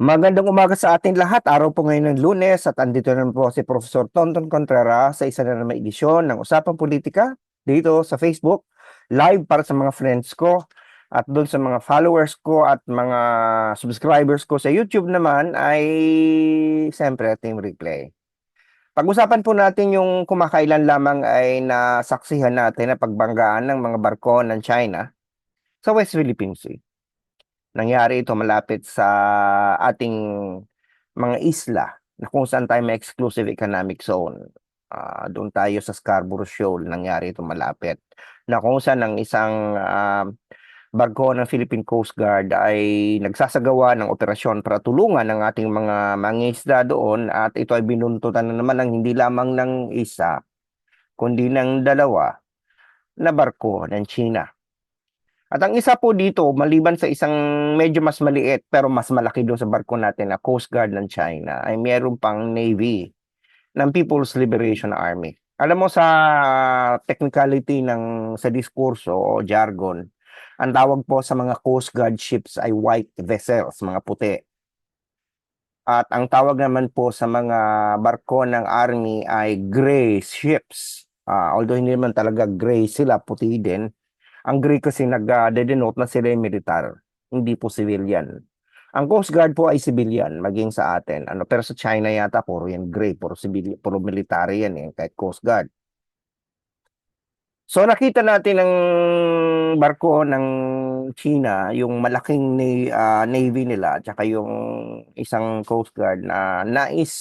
Magandang umaga sa ating lahat. Araw po ngayon ng lunes at andito na po si Professor Tonton Contreras sa isa na naman edisyon ng Usapang Politika dito sa Facebook. Live para sa mga friends ko at doon sa mga followers ko at mga subscribers ko sa YouTube naman ay siyempre team replay. Pag-usapan po natin yung kumakailan lamang ay nasaksihan natin na pagbanggaan ng mga barko ng China sa West Philippine Sea. Nangyari ito malapit sa ating mga isla na kung saan tayo may exclusive economic zone. Ah, doon tayo sa Scarborough Shoal, nangyari ito malapit. Na kung saan ang isang ah, barko ng Philippine Coast Guard ay nagsasagawa ng operasyon para tulungan ng ating mga mangisda doon at ito ay binuntutan na naman ng hindi lamang ng isa, kundi ng dalawa na barko ng China. At ang isa po dito, maliban sa isang medyo mas maliit pero mas malaki doon sa barko natin na Coast Guard ng China, ay mayroon pang Navy ng People's Liberation Army. Alam mo sa technicality ng sa diskurso o jargon, ang tawag po sa mga Coast Guard ships ay white vessels, mga puti. At ang tawag naman po sa mga barko ng army ay gray ships. Ah, although hindi naman talaga gray sila, puti din. Ang gray kasi nag-denote na sila ay militar, hindi po civilian. Ang Coast Guard po ay civilian, maging sa atin. Ano, pero sa China yata, puro yan gray, puro, civil, puro military yan, eh, kahit Coast Guard. So nakita natin ang barko ng China, yung malaking na, ah, navy nila, tsaka yung isang Coast Guard na nais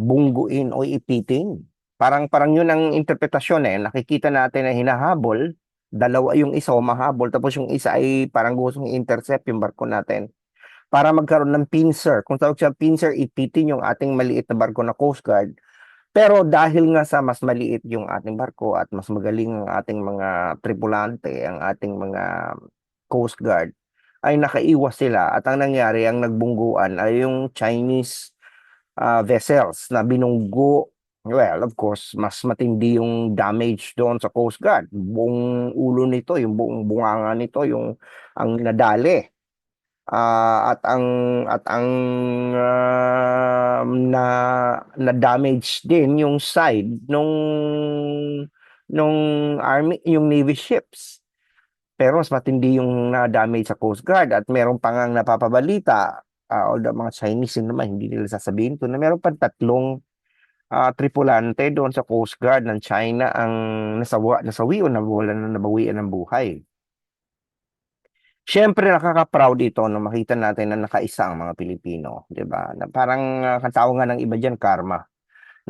bungguin o ipitin. Parang parang yun ang interpretasyon eh. Nakikita natin na hinahabol, dalawa yung isa mahabol, tapos yung isa ay parang gustong intercept yung barko natin para magkaroon ng pincer. Kung tawag siya pincer, ipitin yung ating maliit na barko na Coast Guard. Pero dahil nga sa mas maliit yung ating barko at mas magaling ang ating mga tripulante, ang ating mga Coast Guard, ay nakaiwas sila. At ang nangyari, ang nagbungguan ay yung Chinese ah, vessels na binunggo. Well, of course, mas matindi yung damage doon sa Coast Guard. Buong ulo nito, yung buong bunganga nito, yung ang nadali. Ah, at ang at ang ah, na na damage din yung side nung nung army yung navy ships pero mas matindi yung na damage sa Coast Guard at meron pang ang napapabalita ah, although mga Chinese naman hindi nila sasabihin to na meron pang tatlong ah, tripulante doon sa Coast Guard ng China ang nasawa nasawi o nawalan na nabawian ng buhay Siyempre nakaka-proud ito na makita natin na nakaisa ang mga Pilipino, 'di ba? Na parang uh, katawag nga ng iba diyan karma.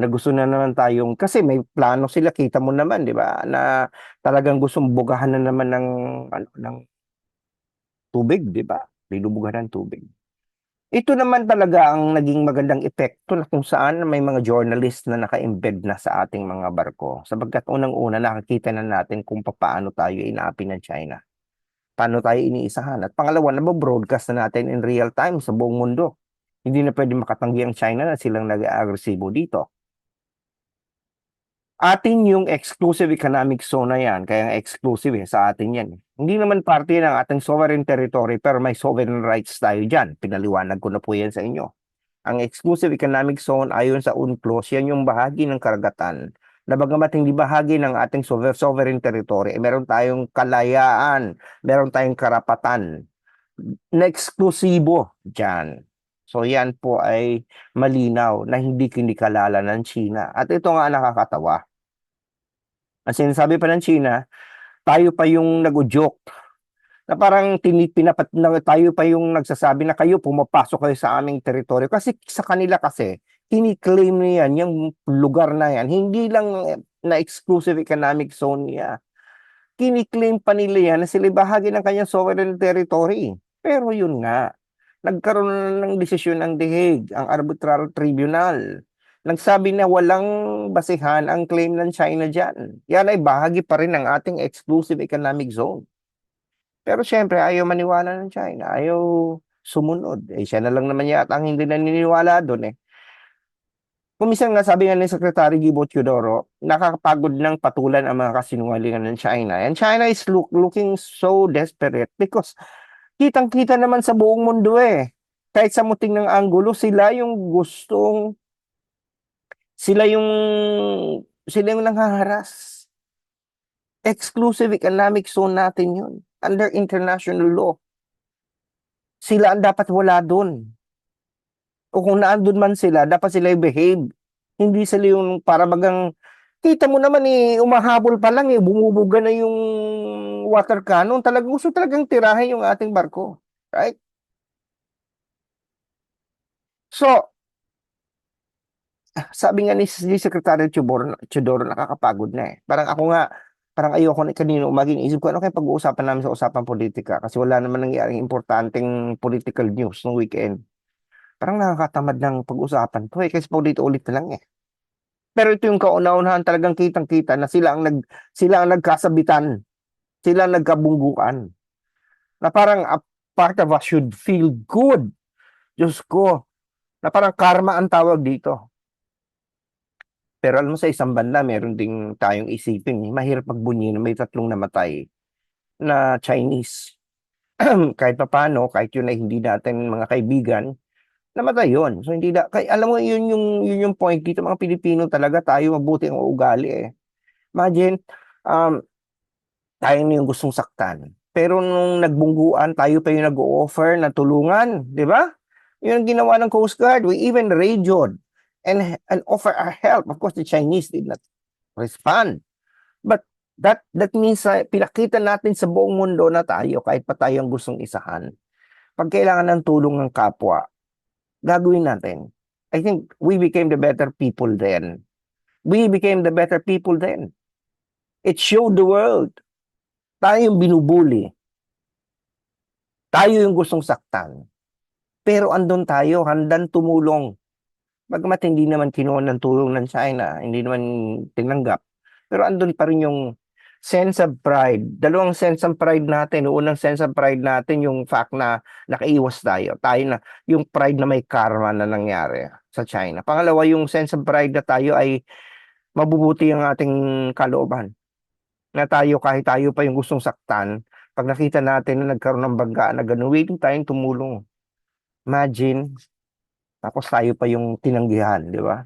Na gusto na naman tayong kasi may plano sila, kita mo naman, 'di ba? Na talagang gustong bugahan na naman ng ano ng tubig, 'di ba? Binubugahan ng tubig. Ito naman talaga ang naging magandang epekto na kung saan may mga journalist na naka-embed na sa ating mga barko. Sapagkat unang-una nakikita na natin kung paano tayo inaapi ng China paano tayo iniisahan. At pangalawa, nabobroadcast na natin in real time sa buong mundo. Hindi na pwede makatanggi ang China na silang nag-agresibo dito. Atin yung exclusive economic zone na yan, kaya exclusive eh, sa atin yan. Hindi naman parte ng ating sovereign territory pero may sovereign rights tayo dyan. Pinaliwanag ko na po yan sa inyo. Ang exclusive economic zone ayon sa UNCLOS, yan yung bahagi ng karagatan na bagamat hindi bahagi ng ating sovereign territory, eh, meron tayong kalayaan, meron tayong karapatan na eksklusibo dyan. So yan po ay malinaw na hindi kinikalala ng China. At ito nga nakakatawa. Ang sinasabi pa ng China, tayo pa yung nag-joke. Na parang tinipinapat na tayo pa yung nagsasabi na kayo pumapasok kayo sa aming teritoryo. Kasi sa kanila kasi kini-claim niyan yung lugar na yan. Hindi lang na exclusive economic zone niya. Kini-claim pa nila yan na sila bahagi ng kanyang sovereign territory. Pero yun nga nagkaroon na ng desisyon ng Hague ang arbitral tribunal nagsabi na walang basihan ang claim ng China dyan yan ay bahagi pa rin ng ating exclusive economic zone pero syempre, ayaw maniwala ng China. Ayaw sumunod. Eh, siya na lang naman yata ang hindi naniniwala doon eh. Kumisan nga sabi nga ni Secretary Gibo Teodoro, nakakapagod ng patulan ang mga kasinungalingan ng China. And China is look, looking so desperate because kitang-kita naman sa buong mundo eh kahit sa muting ng anggulo, sila yung gustong sila yung sila yung nanghaharas. Exclusive economic zone natin yun. Under international law. Sila ang dapat wala doon. O kung naandun man sila, dapat sila behave. Hindi sila yung para bagang kita mo naman eh, umahabol pa lang eh, bumubuga na yung water cannon. Talagang gusto talagang tirahin yung ating barko. Right? So, sabi nga ni, ni Secretary Chudoro, nakakapagod na eh. Parang ako nga, parang ayoko na kanino maging isip ko, ano kaya pag-uusapan namin sa usapan politika? Kasi wala naman nangyaring importanteng political news ng weekend. Parang nakakatamad ng pag-usapan to eh, kasi paulit-ulit na lang eh. Pero ito yung kauna-unahan talagang kitang-kita na sila ang nag sila ang nagkasabitan. Sila nagkabungguan. Na parang a part of us should feel good. Diyos ko. Na parang karma ang tawag dito. Pero alam mo sa isang banda, meron ding tayong isipin, eh, mahirap magbunyi na may tatlong namatay na Chinese. kahit pa paano, kahit yun ay hindi natin mga kaibigan, namatay yun. So hindi na, kay, alam mo yun yung, yun yung point dito, mga Pilipino talaga tayo mabuti ang ugali eh. Imagine, um, tayo na yung gustong saktan. Pero nung nagbungguan, tayo pa yung nag-offer na tulungan, di ba? Yun ang ginawa ng Coast Guard. We even radioed and and offer our help. Of course, the Chinese did not respond. But that that means uh, pinakita natin sa buong mundo na tayo, kahit pa tayo ang gustong isahan, pag kailangan ng tulong ng kapwa, gagawin natin. I think we became the better people then. We became the better people then. It showed the world. Tayo yung binubuli. Tayo yung gustong saktan. Pero andun tayo, handang tumulong Bagamat hindi naman kinuha ng tulong ng China, hindi naman tinanggap. Pero andun pa rin yung sense of pride. Dalawang sense of pride natin. Unang sense of pride natin yung fact na nakaiwas tayo. Tayo na, yung pride na may karma na nangyari sa China. Pangalawa, yung sense of pride na tayo ay mabubuti ang ating kalooban. Na tayo, kahit tayo pa yung gustong saktan, pag nakita natin na nagkaroon ng bangga na ganun, waiting tayong tumulong. Imagine, tapos tayo pa yung tinanggihan, di ba?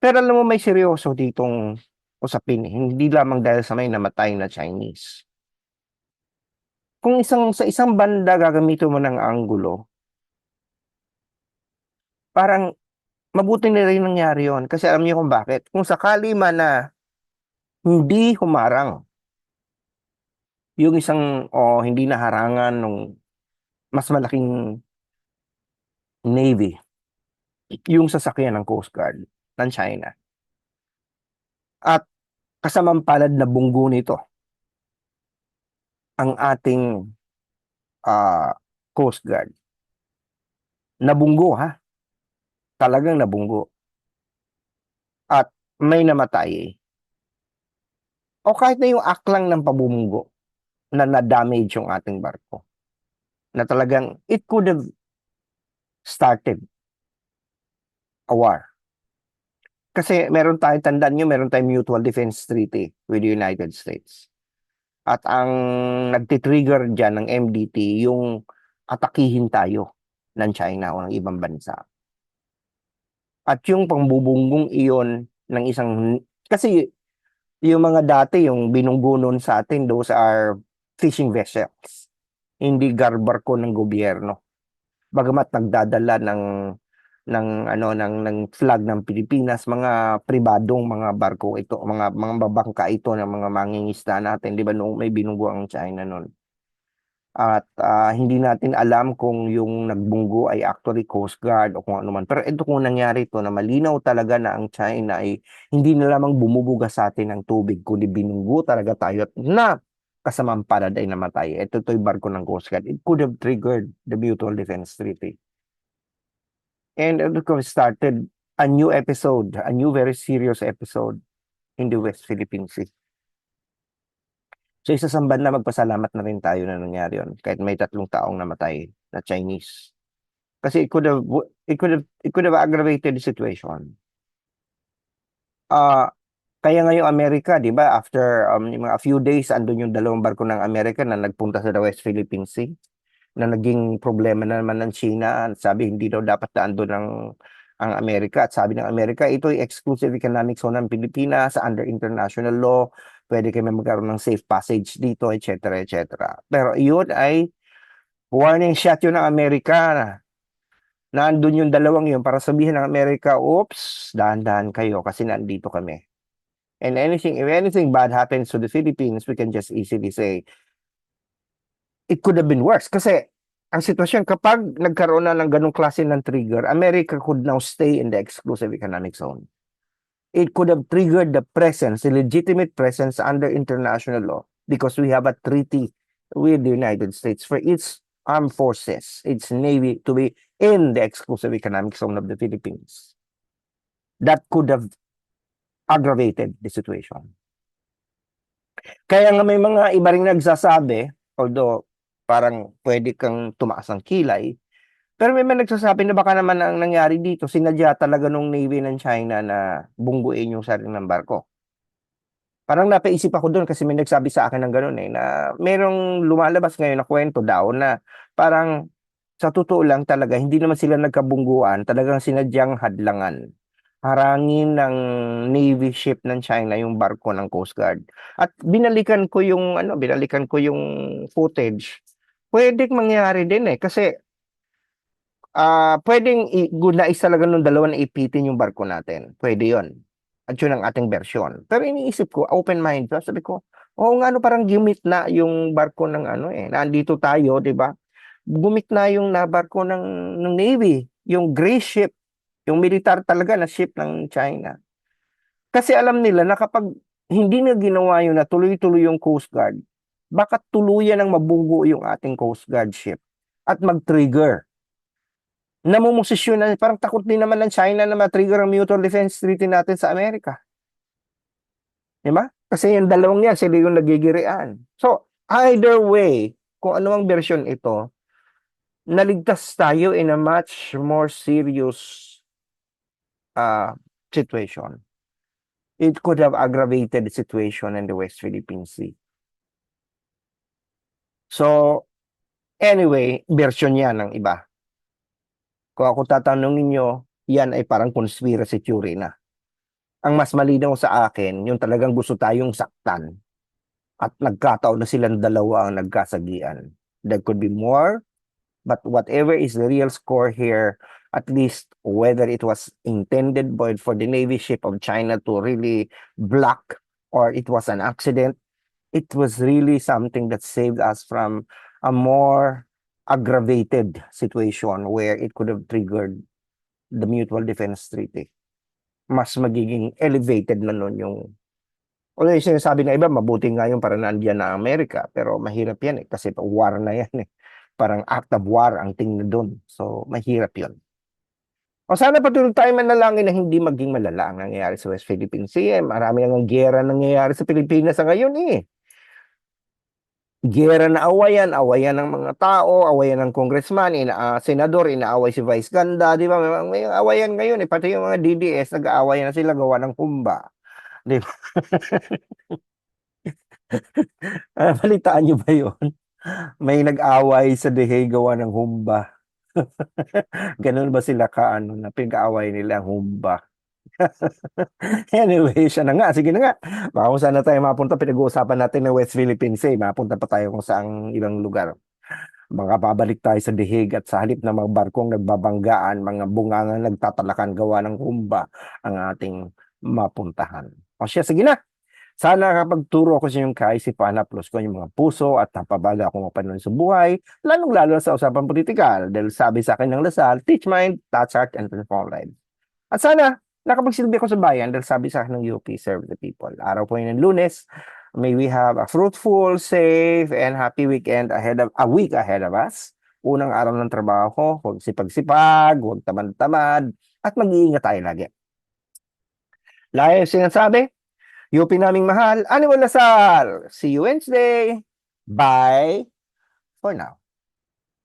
Pero alam mo, may seryoso ditong usapin. Hindi lamang dahil sa may namatay na Chinese. Kung isang sa isang banda gagamitin mo ng anggulo, parang mabuti na rin nangyari yon Kasi alam niyo kung bakit. Kung sakali man na hindi humarang yung isang o hindi naharangan ng mas malaking navy yung sasakyan ng Coast Guard ng China. At kasamang palad na bunggo nito ang ating ah, Coast Guard. Nabunggo ha. Talagang nabunggo. At may namatay. O kahit na yung aklang ng pabumunggo na na-damage yung ating barko. Na talagang it could have started a war. Kasi meron tayong, tandaan nyo, meron tayong mutual defense treaty with the United States. At ang nagtitrigger dyan ng MDT, yung atakihin tayo ng China o ng ibang bansa. At yung pangbubunggong iyon ng isang, kasi yung mga dati, yung binunggo nun sa atin, those are fishing vessels. Hindi garbarko ng gobyerno. Bagamat nagdadala ng ng ano ng ng flag ng Pilipinas mga pribadong mga barko ito mga mga babangka ito ng mga mangingisda natin di ba noong may binunggo ang China noon at ah, hindi natin alam kung yung nagbunggo ay actually Coast Guard o kung ano man. Pero ito kung nangyari ito na malinaw talaga na ang China ay hindi na lamang bumubuga sa atin ng tubig kundi binunggo talaga tayo at na kasamang palad ay namatay. Ito to'y barko ng Coast Guard. It could have triggered the Mutual Defense Treaty. And uh, we started a new episode, a new very serious episode in the West Philippine Sea. So isa sa banda magpasalamat na rin tayo na nangyari yun kahit may tatlong taong namatay na Chinese. Kasi it could have it could have it could have aggravated the situation. Ah kaya ngayong Amerika, 'di ba, after um, mga few days andun yung dalawang barko ng Amerika na nagpunta sa the West Philippine Sea. na naging problema na naman ng China. Sabi hindi daw dapat daan doon ang ang Amerika at sabi ng Amerika ito ay exclusive economic zone ng Pilipinas under international law pwede kami magkaroon ng safe passage dito etc etc pero yun ay warning shot yun ng Amerika na nandun yung dalawang yun para sabihin ng Amerika oops dahan-dahan kayo kasi nandito kami. And anything if anything bad happens to the Philippines we can just easily say it could have been worse. Kasi ang sitwasyon kapag nagkaroon na ng ganong klase ng trigger, America could now stay in the exclusive economic zone. It could have triggered the presence, the legitimate presence under international law because we have a treaty with the United States for its armed forces, its navy to be in the exclusive economic zone of the Philippines. That could have aggravated the situation. Kaya nga may mga iba ring nagsasabi, although parang pwede kang tumaas ang kilay. Pero may mga nagsasabi na baka naman ang nangyari dito, sinadya talaga nung Navy ng China na bungguin yung sarili ng barko. Parang napaisip ako doon kasi may nagsabi sa akin ng gano'n eh, na merong lumalabas ngayon na kwento daw na parang sa totoo lang talaga, hindi naman sila nagkabungguan, talagang sinadyang hadlangan. Harangin ng Navy ship ng China yung barko ng Coast Guard. At binalikan ko yung ano, binalikan ko yung footage pwedeng mangyari din eh kasi ah pwedeng gunais talaga ng dalawa na ipitin yung barko natin. Pwede yon. At yun ang ating version. Pero iniisip ko, open mind pa. Sabi ko, oo nga no, parang gumit na yung barko ng ano eh. Nandito tayo, di ba? Gumit na yung na barko ng, ng Navy. Yung gray ship. Yung militar talaga na ship ng China. Kasi alam nila na kapag hindi na ginawa yun na tuloy-tuloy yung Coast Guard, baka tuluyan ang mabunggo yung ating Coast Guard ship at mag-trigger. Namumosisyon na, parang takot din naman ng China na ma-trigger ang mutual defense treaty natin sa Amerika. Di ba? Kasi yung dalawang yan, sila yung nagigirian. So, either way, kung ano version ito, naligtas tayo in a much more serious uh, situation. It could have aggravated the situation in the West Philippine Sea. So, anyway, version yan ng iba. Kung ako tatanungin nyo, yan ay parang conspiracy theory na. Ang mas malinaw sa akin, yung talagang gusto tayong saktan. At nagkataon na silang dalawa ang nagkasagian. There could be more, but whatever is the real score here, at least whether it was intended for the Navy ship of China to really block or it was an accident, it was really something that saved us from a more aggravated situation where it could have triggered the mutual defense treaty. Mas magiging elevated na nun yung Although yung sinasabi ng iba, mabuti nga yung para nandiyan na Amerika, pero mahirap yan eh, kasi war na yan eh. Parang act of war ang tingin doon. So, mahirap yun. O sana patuloy tayo manalangin na hindi maging malala ang nangyayari sa West Philippine Sea. Marami nang gera nangyayari sa Pilipinas sa ngayon eh. Gera na awayan, awayan ng mga tao, awayan ng congressman, ina, uh, senador, inaaway si Vice Ganda, di ba? May, may awayan ngayon eh, pati yung mga DDS, nag-aawayan na sila gawa ng humba. Di ba? Ah, balitaan niyo ba yun? May nag-away sa Dehe gawa ng humba. Ganun ba sila ka ano na pinag-aaway nila humba? anyway, siya na nga. Sige na nga. Baka kung saan na tayo mapunta, pinag-uusapan natin ng West Philippine Sea. Mapunta pa tayo kung saang ibang lugar. Baka babalik tayo sa dihig at sa halip ng mga barkong nagbabanggaan, mga bungangang nagtatalakan gawa ng humba ang ating mapuntahan. O siya, sige na. Sana kapag turo ko sa inyong kaisipan, plus ko yung mga puso at napabaga akong mapanon sa buhay, lalong-lalo sa usapang politikal. Dahil sabi sa akin ng Lasal, teach mind, touch heart, and transform life. At sana, nakapagsilbi ako sa bayan dahil sabi sa akin ng UP, serve the people. Araw po yun ng lunes, may we have a fruitful, safe, and happy weekend ahead of, a week ahead of us. Unang araw ng trabaho, huwag sipag-sipag, huwag tamad-tamad, at mag-iingat tayo lagi. Yung sinasabi, UP naming mahal, Animal Lasal. See you Wednesday. Bye for now.